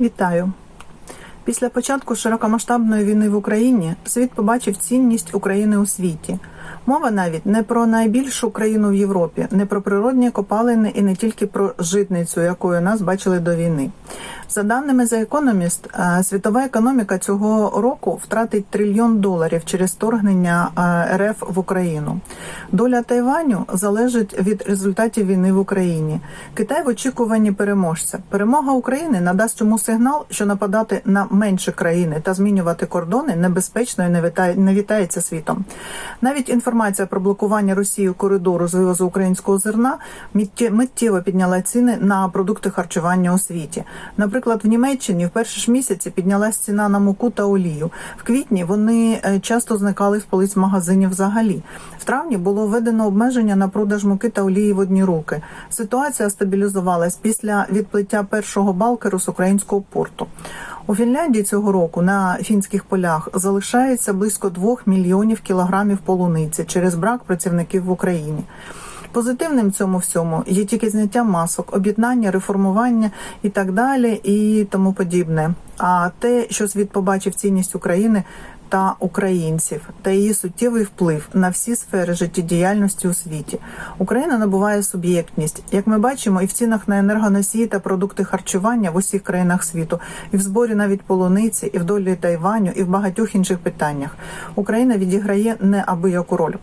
Вітаю! Після початку широкомасштабної війни в Україні світ побачив цінність України у світі. Мова навіть не про найбільшу країну в Європі, не про природні копалини і не тільки про житницю, якою нас бачили до війни. За даними The Economist, е, світова економіка цього року втратить трильйон доларів через вторгнення е, РФ в Україну. Доля Тайваню залежить від результатів війни в Україні. Китай в очікуванні переможця. Перемога України надасть йому сигнал, що нападати на менші країни та змінювати кордони небезпечно і не вітається світом. Навіть інформація про блокування Росією коридору з вивозу українського зерна миттєво підняла ціни на продукти харчування у світі. Наприклад, в Німеччині в перші ж місяці піднялась ціна на муку та олію. В квітні вони е, часто зникали з полиць магазинів взагалі. В травні було введено обмеження на продаж муки та олії в одні руки. Ситуація стабілізувалась після відплиття першого балкеру з українського порту. У Фінляндії цього року на фінських полях залишається близько 2 мільйонів кілограмів полуниці через брак працівників в Україні. Позитивним цьому всьому є тільки зняття масок, об'єднання, реформування і так далі, і тому подібне. А те, що світ побачив цінність України та українців та її суттєвий вплив на всі сфери життєдіяльності у світі, Україна набуває суб'єктність, як ми бачимо, і в цінах на енергоносії та продукти харчування в усіх країнах світу, і в зборі навіть полуниці, і в долі Тайваню, і в багатьох інших питаннях. Україна відіграє неабияку роль.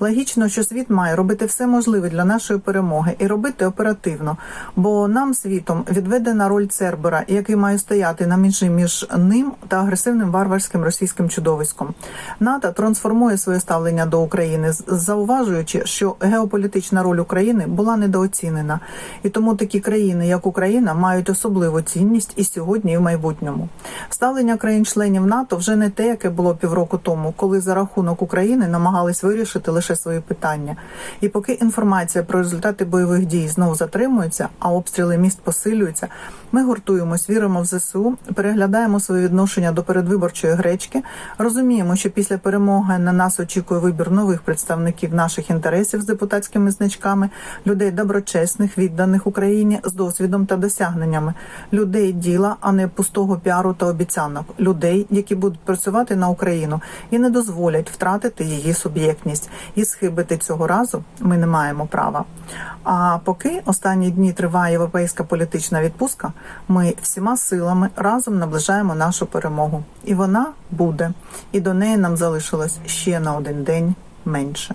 Логічно, що світ має робити все можливе для нашої перемоги і робити оперативно, бо нам світом відведена роль Цербера, який має стояти на межі між ним та агресивним варварським російським чудовиськом. НАТО трансформує своє ставлення до України, зауважуючи, що геополітична роль України була недооцінена, і тому такі країни, як Україна, мають особливу цінність і сьогодні, і в майбутньому. Ставлення країн-членів НАТО вже не те, яке було півроку тому, коли за рахунок України намагались вирішити лише свої питання. І поки інформація про результати бойових дій знову затримується, а обстріли міст посилюються, ми гуртуємось, віримо в ЗСУ, переглядаємо своє відношення до передвиборчої гречки, розуміємо, що після перемоги на нас очікує вибір нових представників наших інтересів з депутатськими значками, людей доброчесних, відданих Україні з досвідом та досягненнями, людей діла, а не пустого піару та обіцянок, людей, які будуть працювати на Україну і не дозволять втратити її суб'єктність. І схибити цього разу ми не маємо права. А поки останні дні триває європейська політична відпустка, ми всіма силами разом наближаємо нашу перемогу. І вона буде. І до неї нам залишилось ще на один день менше.